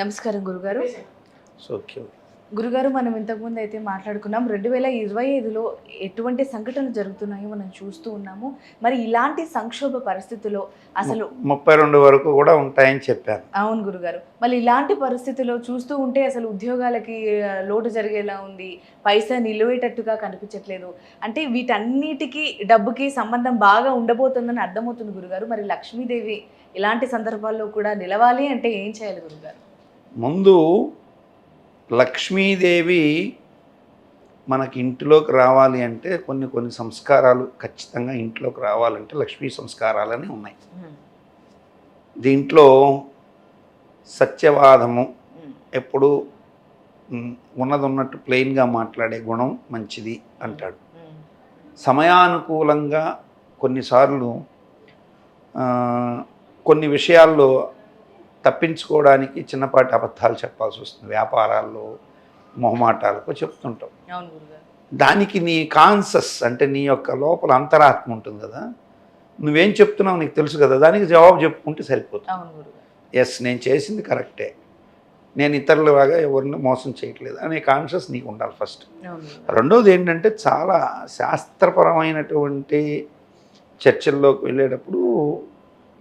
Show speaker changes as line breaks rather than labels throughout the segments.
నమస్కారం గురుగారు. గురుగారు మనం ఇంతకుముందు అయితే మాట్లాడుకున్నాం. రెండు వేల ఇరవై ఐదులో ఎటువంటి సంఘటనలు జరుగుతున్నాయో మనం చూస్తూ ఉన్నాము. మరి ఇలాంటి సంక్షోభ పరిస్థితుల్లో అసలు
ముప్పై రెండు వరకు కూడా ఉంటాయని చెప్పాను
అవును గురుగారు. మళ్ళీ ఇలాంటి పరిస్థితుల్లో చూస్తూ ఉంటే అసలు ఉద్యోగాలకి లోటు జరిగేలా ఉంది. పైసా నిలువేటట్టుగా కనిపించట్లేదు. అంటే వీటన్నిటికీ డబ్బుకి సంబంధం బాగా ఉండబోతుందని అర్థమవుతుంది గురుగారు. మరి లక్ష్మీదేవి ఇలాంటి సందర్భాల్లో కూడా నిలవాలి అంటే ఏం చేయాలి గురుగారు?
ముందు లక్ష్మీదేవి మనకి ఇంటిలోకి రావాలి అంటే కొన్ని కొన్ని సంస్కారాలు ఖచ్చితంగా ఇంట్లోకి రావాలంటే లక్ష్మీ సంస్కారాలని ఉన్నాయి. దీంట్లో సత్యవాదము ఎప్పుడు ఉన్నది ఉన్నట్టు ప్లెయిన్గా మాట్లాడే గుణం మంచిది అంటాడు. సమయానుకూలంగా కొన్నిసార్లు కొన్ని విషయాల్లో తప్పించుకోవడానికి చిన్నపాటి అబద్ధాలు చెప్పాల్సి వస్తుంది. వ్యాపారాల్లో మొహమాటాలకు చెప్తుంటాం. దానికి నీ కాన్సస్ అంటే నీ యొక్క లోపల అంతరాత్మ ఉంటుంది కదా. నువ్వేం చెప్తున్నావు నీకు తెలుసు కదా. దానికి జవాబు చెప్పుకుంటే సరిపోతుంది. ఎస్ నేను చేసింది కరెక్టే. నేను ఇతరులలాగా ఎవరిని మోసం చేయట్లేదు అనే కాన్షియస్ నీకు ఉండాలి ఫస్ట్. రెండోది ఏంటంటే చాలా శాస్త్రపరమైనటువంటి చర్చల్లోకి వెళ్ళేటప్పుడు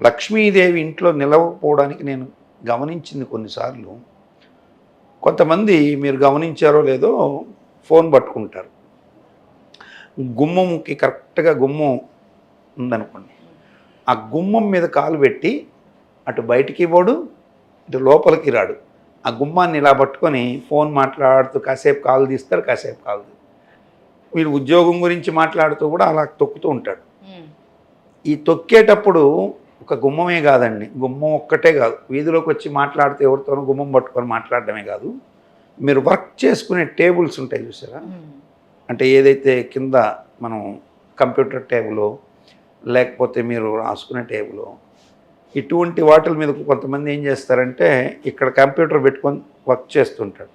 లక్ష్మీదేవి ఇంట్లో నిలవకపోవడానికి నేను గమనించింది కొన్నిసార్లు. కొంతమంది మీరు గమనించారో లేదో ఫోన్ పట్టుకుంటారు. గుమ్మంకి కరెక్ట్గా గుమ్మం ఉందనుకోండి. ఆ గుమ్మం మీద కాలు పెట్టి అటు బయటికి పోడు ఇటు లోపలికి రాడు. ఆ గుమ్మాన్ని ఇలా పట్టుకొని ఫోన్ మాట్లాడుతూ కాసేపు కాలు తీస్తాడు కాసేపు కాలు. వీడు ఉద్యోగం గురించి మాట్లాడుతూ కూడా అలా తొక్కుతూ ఉంటాడు. ఈ తొక్కేటప్పుడు ఒక గుమ్మమే కాదండి. గుమ్మం ఒక్కటే కాదు. వీధిలోకి వచ్చి మాట్లాడితే ఎవరితోనో గుమ్మం పట్టుకొని మాట్లాడడమే కాదు. మీరు వర్క్ చేసుకునే టేబుల్స్ ఉంటాయి చూసారా. అంటే ఏదైతే కింద మనం కంప్యూటర్ టేబులో లేకపోతే మీరు రాసుకునే టేబులో ఇటువంటి వాటిల మీద కొంతమంది ఏం చేస్తారంటే ఇక్కడ కంప్యూటర్ పెట్టుకొని వర్క్ చేస్తుంటాడు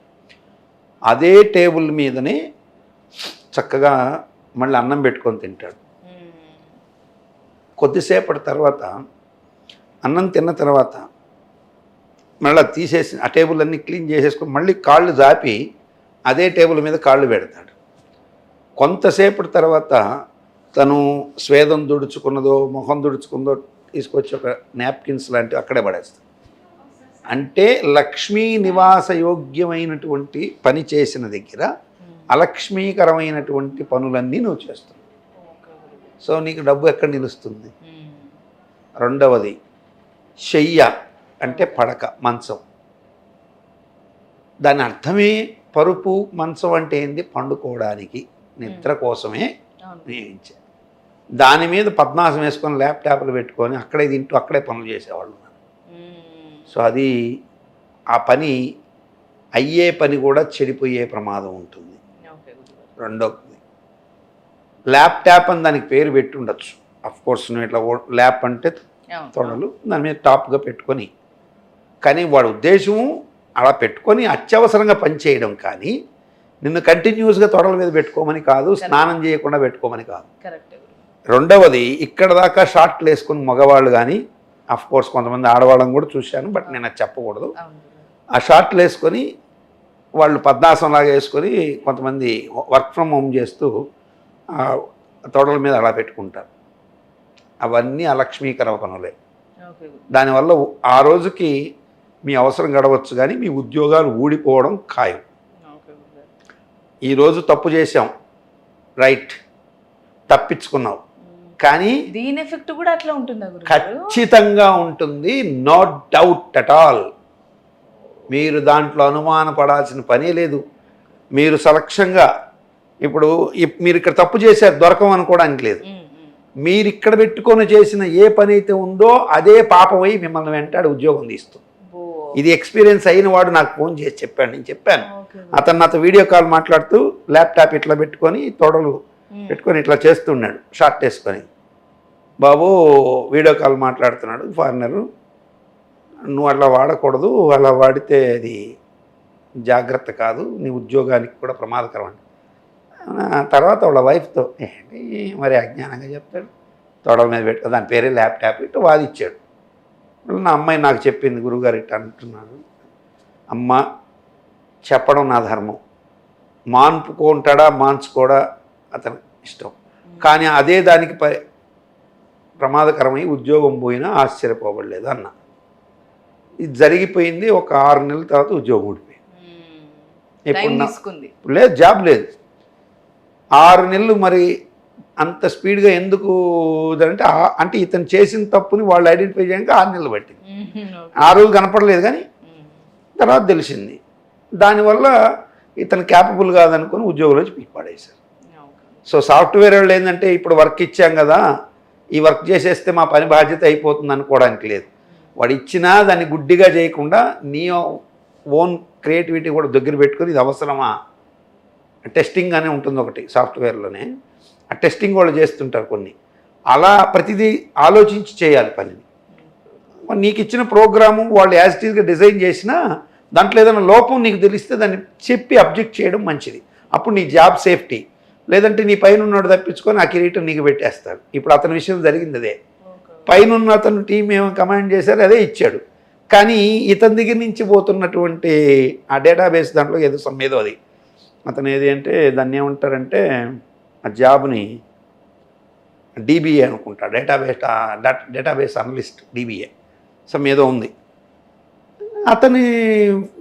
అదే టేబుల్ మీదనే చక్కగా మళ్ళీ అన్నం పెట్టుకొని తింటాడు. కొద్దిసేపటి తర్వాత అన్నం తిన్న తర్వాత మళ్ళీ తీసేసి ఆ టేబుల్ అన్నీ క్లీన్ చేసేసుకొని మళ్ళీ కాళ్ళు జాపి అదే టేబుల్ మీద కాళ్ళు పెడతాడు. కొంతసేపటి తర్వాత తను స్వేదం దుడుచుకున్నదో మొహం దుడుచుకుందో తీసుకొచ్చి ఒక నాప్కిన్స్ లాంటివి అక్కడే పడేస్తాడు. అంటే లక్ష్మీ నివాస యోగ్యమైనటువంటి పని చేసిన దగ్గర అలక్ష్మీకరమైనటువంటి పనులన్నీ నువ్వు చేస్తావు. సో నీకు డబ్బు ఎక్కడ నిలుస్తుంది?
ఉమ్.
రెండవది శయ్య అంటే పడక మంచం. దాని అర్థమే పరుపు మంచం అంటే ఏంది? పండుకోవడానికి నిద్ర కోసమే
అవును.
నియమించారు దాని మీద పద్మాసం వేసుకొని ల్యాప్టాప్లు పెట్టుకొని అక్కడే తింటూ అక్కడే పనులు చేసేవాళ్ళు ఉన్నారు.
ఉమ్.
సో అది ఆ పని అయ్యే పని కూడా చెడిపోయే ప్రమాదం ఉంటుంది.
ఓకే
ల్యాప్టాప్ అని దానికి పేరు పెట్టి ఉండొచ్చు అఫ్ కోర్స్ నువ్వు ఇట్లా ల్యాప్ అంటే. తొడలు దాని మీద టాప్గా పెట్టుకొని కానీ వాడి ఉద్దేశం అలా పెట్టుకొని అత్యవసరంగా పనిచేయడం కానీ నిన్ను కంటిన్యూస్గా తొడల మీద పెట్టుకోమని కాదు స్నానం చేయకుండా పెట్టుకోమని కాదు. రెండవది ఇక్కడ దాకా షార్ట్లు వేసుకుని మగవాళ్ళు కానీ అఫ్ కోర్స్ కొంతమంది ఆడవాళ్ళని కూడా చూశాను బట్ నేను అది చెప్పకూడదు. ఆ షార్ట్లు వేసుకొని వాళ్ళు పద్మాసంలాగా వేసుకొని కొంతమంది వర్క్ ఫ్రమ్ హోమ్ చేస్తూ తొడల మీద అలా పెట్టుకుంటారు. అవన్నీ అలక్ష్మీకర పనులే దానివల్ల ఆ రోజుకి మీ అవసరం గడవచ్చు కానీ మీ ఉద్యోగాలు ఊడిపోవడం ఖాయం. ఈరోజు తప్పు చేసాం రైట్. తప్పించుకున్నావు. కానీ
దీని ఎఫెక్ట్ కూడా అట్లా ఉంటుందా
ఖచ్చితంగా ఉంటుంది. No doubt at all. మీరు దాంట్లో అనుమానపడాల్సిన పనే లేదు. మీరు సలక్షంగా ఇప్పుడు ఇప్- మీరు ఇక్కడ తప్పు చేశారు దొరకం అనుకోవడానికి లేదు. మీరు ఇక్కడ పెట్టుకొని చేసిన ఏ పని అయితే ఉందో అదే పాపమై మిమ్మల్ని వెంటాడి ఉద్యోగం తీస్తుంది. ఇది ఎక్స్పీరియన్స్ అయిన వాడు నాకు ఫోన్ చేసి చెప్పాడు నేను చెప్పాను. అతను నాతో వీడియో కాల్ మాట్లాడుతూ ల్యాప్టాప్ ఇట్లా పెట్టుకొని తొడలు. పెట్టుకొని ఇట్లా చేస్తున్నాడు షార్ట్ వేసుకొని బాబు వీడియో కాల్ మాట్లాడుతున్నాడు ఫారినరు నువ్వు అట్లా వాడకూడదు అలా వాడితే అది జాగ్రత్త కాదు నీ ఉద్యోగానికి కూడా ప్రమాదకరం అండి తర్వాత వాళ్ళ వైఫ్తో ఏంటి? మరి అజ్ఞానంగా చెప్తాడు. తొడల మీద పెట్టు దాని పేరే ల్యాప్టాప్ ఇట్టు వాదిచ్చాడు. నా అమ్మాయి నాకు చెప్పింది గురుగారు ఇట్లా అంటున్నాడు అమ్మ చెప్పడం నా ధర్మం. మాన్పుకుంటాడా మాన్చుకోడా అతని ఇష్టం. కానీ అదే దానికి ప ప్రమాదకరమై ఉద్యోగం పోయినా ఆశ్చర్యపోబడలేదు అన్న. ఇది జరిగిపోయింది ఒక ఆరు నెలల తర్వాత ఉద్యోగం ఊడిపోయింది.
తీసుకుంది.
లేదు జాబ్ లేదు. ఆరు నెలలు మరి అంత స్పీడ్గా ఎందుకు అంటే అంటే ఇతను చేసిన తప్పుని వాళ్ళు ఐడెంటిఫై చేయడానికి ఆరు నెలలు పట్టింది. ఆ రోజు కనపడలేదు కానీ తర్వాత తెలిసింది. దానివల్ల ఇతను క్యాపబుల్ కాదనుకొని ఉద్యోగంలో పీక్ పడేశారు. సో సాఫ్ట్వేర్ వాళ్ళు ఏంటంటే ఇప్పుడు వర్క్ ఇచ్చాం కదా ఈ వర్క్ చేసేస్తే మా పని బాధ్యత అయిపోతుంది అనుకోవడానికి లేదు. వాడు ఇచ్చినా దాన్ని గుడ్డిగా చేయకుండా నీ ఓన్ క్రియేటివిటీ కూడా దగ్గర పెట్టుకొని ఇది అవసరమా? టెస్టింగ్ అనే ఉంటుంది ఒకటి సాఫ్ట్వేర్లోనే. ఆ టెస్టింగ్ వాళ్ళు చేస్తుంటారు కొన్ని. అలా ప్రతిదీ ఆలోచించి చేయాలి పనిని. నీకు ఇచ్చిన ప్రోగ్రాము వాళ్ళు యాజ్ ఈస్గా డిజైన్ చేసినా దాంట్లో ఏదైనా లోపం నీకు తెలిస్తే దాన్ని చెప్పి అబ్జెక్ట్ చేయడం మంచిది. అప్పుడు నీ జాబ్ సేఫ్టీ. లేదంటే నీ పైన ఉన్నాడు తప్పించుకొని ఆ కిరీటం నీకు పెట్టేస్తాడు. ఇప్పుడు అతని విషయం జరిగింది అదే. పైన ఉన్న అతను టీం ఏమో కమాండ్ చేశారు అదే ఇచ్చాడు. కానీ ఇతని దగ్గర నుంచి పోతున్నటువంటి ఆ డేటాబేస్ దాంట్లో ఏదో సమ్ ఏదో అది. అతను ఏది అంటే దాన్ని ఏమంటారంటే ఆ జాబ్ని డీబీఏ అనుకుంటా database database analyst DBA some ఏదో ఉంది. అతని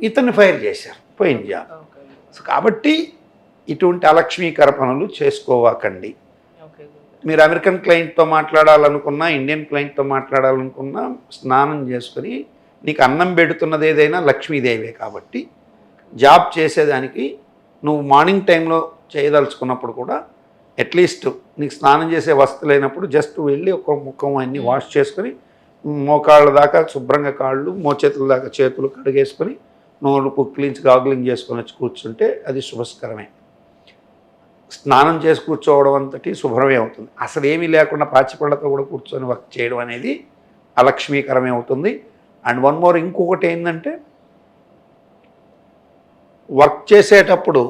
ఇతన్ని ఫైర్ చేశారు పోయింది జాబ్. సో కాబట్టి ఇటువంటి అలక్ష్మీకర పనులు చేసుకోవాకండి. మీరు అమెరికన్ క్లయింట్తో మాట్లాడాలనుకున్నా ఇండియన్ క్లయింట్తో మాట్లాడాలనుకున్నా స్నానం చేసుకొని నీకు అన్నం పెడుతున్నది ఏదైనా లక్ష్మీదేవే కాబట్టి జాబ్ చేసేదానికి నువ్వు మార్నింగ్ టైంలో చేయదలుచుకున్నప్పుడు కూడా అట్లీస్ట్ నీకు స్నానం చేసే వస్తు లేనప్పుడు జస్ట్ వెళ్ళి ఒక ముఖం అన్ని వాష్ చేసుకొని మోకాళ్ళ దాకా శుభ్రంగా కాళ్ళు మోచేతుల దాకా చేతులు కడిగేసుకొని నోరు పుక్కిలించి గాగులింగ్ చేసుకొని వచ్చి కూర్చుంటే అది శుభస్కరమే. స్నానం చేసి కూర్చోవడం అంతటి శుభ్రమే అవుతుంది. అసలు ఏమీ లేకుండా పాచిపళ్ళతో కూడా కూర్చొని వర్క్ చేయడం అనేది అలక్ష్మీకరమే అవుతుంది. అండ్ వన్ మోర్ ఇంకొకటి ఏంటంటే వర్క్ చేసేటప్పుడు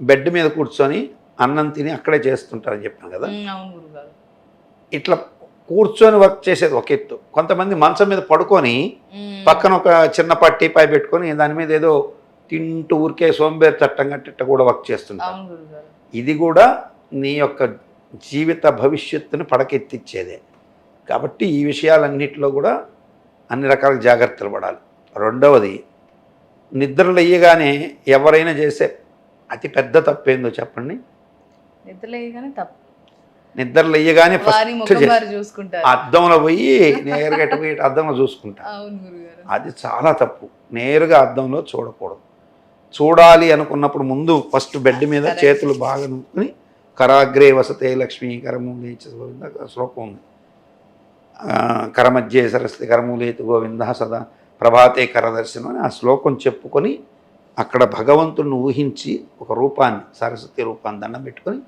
బెడ్ మీద కూర్చొని అన్నం తిని అక్కడే చేస్తుంటారని చెప్పాను కదా. ఇట్లా కూర్చొని వర్క్ చేసేది ఒక ఎత్తు. కొంతమంది మంచం మీద పడుకొని పక్కన ఒక చిన్న పట్టీ పై పెట్టుకొని దాని మీద ఏదో తింటూ ఊరికే సోంబేర్ చట్టం కట్టిట్ట కూడా వర్క్ చేస్తుంటారు. ఇది కూడా నీ యొక్క జీవిత భవిష్యత్తుని పడకెత్తిచ్చేదే. కాబట్టి ఈ విషయాలన్నిటిలో కూడా అన్ని రకాల జాగ్రత్తలు పడాలి. రెండవది నిద్రలు అయ్యగానే ఎవరైనా చేసే అతి పెద్ద తప్పేందో చెప్పండి.
నిద్రలేయగానే తప్పు.
ఫస్ట్
చూసుకుంటారు.
అద్దంలో పోయి నేరుగా ఎటు పోయి అద్దంలో చూసుకుంటా. అది చాలా తప్పు. నేరుగా అద్దంలో చూడకూడదు. చూడాలి అనుకున్నప్పుడు ముందు ఫస్ట్ బెడ్ మీద. చేతులు బాగా నూకుని కరాగ్రే వసతే లక్ష్మీ కరమూలేచ గోవింద శ్లోకం ఉంది. కరమధ్యే సరస్వతి కరమూలేతు గోవింద సదా ప్రభాతే కరదర్శనం అని ఆ శ్లోకం చెప్పుకొని అక్కడ భగవంతుడిని ఊహించి ఒక రూపాన్ని సరస్వతి రూపాన్ని దండం పెట్టుకొని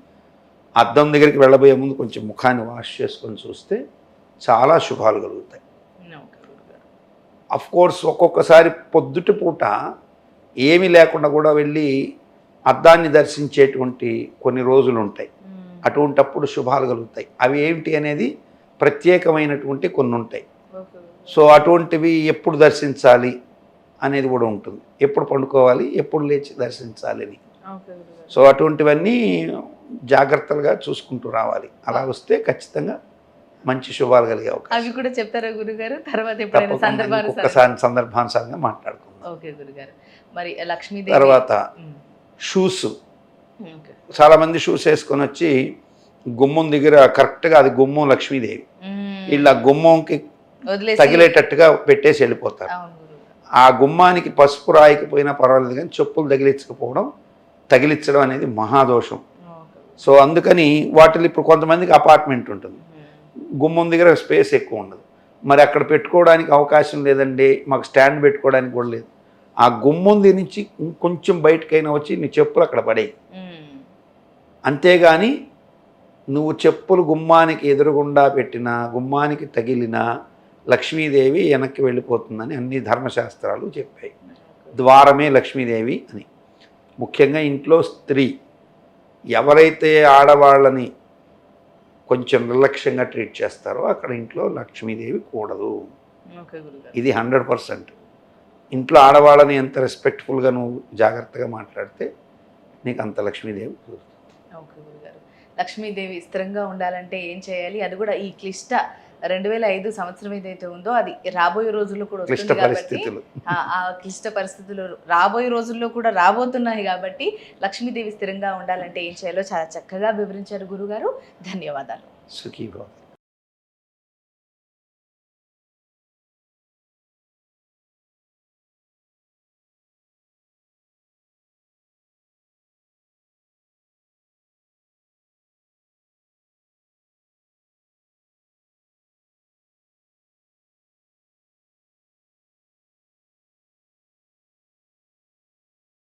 అద్దం దగ్గరికి వెళ్ళబోయే ముందు కొంచెం ముఖాన్ని వాష్ చేసుకొని చూస్తే చాలా శుభాలు కలుగుతాయి. కోర్స్ ఒక్కొక్కసారి పొద్దుటి పూట ఏమీ లేకుండా కూడా వెళ్ళి అద్దాన్ని దర్శించేటువంటి కొన్ని రోజులు ఉంటాయి. అటువంటప్పుడు శుభాలు కలుగుతాయి. అవి ఏమిటి అనేది ప్రత్యేకమైనటువంటి కొన్ని ఉంటాయి. సో అటువంటివి ఎప్పుడు దర్శించాలి అనేది కూడా ఉంటుంది. ఎప్పుడు పండుకోవాలి ఎప్పుడు లేచి దర్శించాలి అని. సో అటువంటివన్నీ జాగ్రత్తలుగా చూసుకుంటూ రావాలి. అలా వస్తే ఖచ్చితంగా మంచి శుభాలు కలిగే అవకాశం.
అవి కూడా చెప్తారా గురుగారు? తర్వాత
ఒక్కసారి సందర్భానుసారంగా మాట్లాడుకుందాం.
ఓకే గురుగారు. మరి లక్ష్మీదేవి
తర్వాత షూస్. చాలామంది షూస్ వేసుకొని వచ్చి గుమ్మం దగ్గర కరెక్ట్గా అది గుమ్మం లక్ష్మీదేవి. వీళ్ళ గుమ్మంకి తగిలేటట్టుగా పెట్టేసి వెళ్ళిపోతారు. ఆ గుమ్మానికి పసుపు రాయకపోయినా పర్వాలేదు కానీ చెప్పులు తగిలించకపోవడం తగిలించడం అనేది మహాదోషం. సో అందుకని వాటిలో ఇప్పుడు కొంతమందికి అపార్ట్మెంట్ ఉంటుంది. గుమ్మం దగ్గర స్పేస్ ఎక్కువ ఉండదు. మరి అక్కడ పెట్టుకోవడానికి అవకాశం లేదండి మాకు స్టాండ్ పెట్టుకోవడానికి కూడా లేదు. ఆ గుమ్మం దగ్గర నుంచి ఇంకొంచెం బయటకైనా వచ్చి నీ చెప్పులు అక్కడ పడేయి.
ఉమ్,
అంతేగాని నువ్వు చెప్పులు గుమ్మానికి ఎదురుగుండా పెట్టినా గుమ్మానికి తగిలినా లక్ష్మీదేవి వెనక్కి వెళ్ళిపోతుందని అన్ని ధర్మశాస్త్రాలు చెప్పాయి. ద్వారమే లక్ష్మీదేవి అని. ముఖ్యంగా ఇంట్లో స్త్రీ. ఎవరైతే ఆడవాళ్ళని కొంచెం నిర్లక్ష్యంగా ట్రీట్ చేస్తారో అక్కడ ఇంట్లో లక్ష్మీదేవి కూడదు. ఇది హండ్రెడ్ పర్సెంట్. ఇంట్లో ఆడవాళ్ళని ఎంత రెస్పెక్ట్ఫుల్గా నువ్వు జాగ్రత్తగా మాట్లాడితే నీకు అంత లక్ష్మీదేవి కుదురుతుంది.
లక్ష్మీదేవి స్థిరంగా ఉండాలంటే ఏం చేయాలి? అది కూడా ఈ క్లిష్ట రెండు వేల ఐదు సంవత్సరం ఏదైతే ఉందో అది రాబోయే రోజుల్లో కూడా
క్లిష్ట
వస్తుంది కాబట్టి
పరిస్థితులు.
ఆ ఆ క్లిష్ట పరిస్థితులు రాబోయే రోజుల్లో కూడా రాబోతున్నాయి కాబట్టి లక్ష్మీదేవి స్థిరంగా ఉండాలంటే ఏం చేయాలో చాలా చక్కగా వివరించారు గురుగారు. ధన్యవాదాలు.
సుఖీభావం.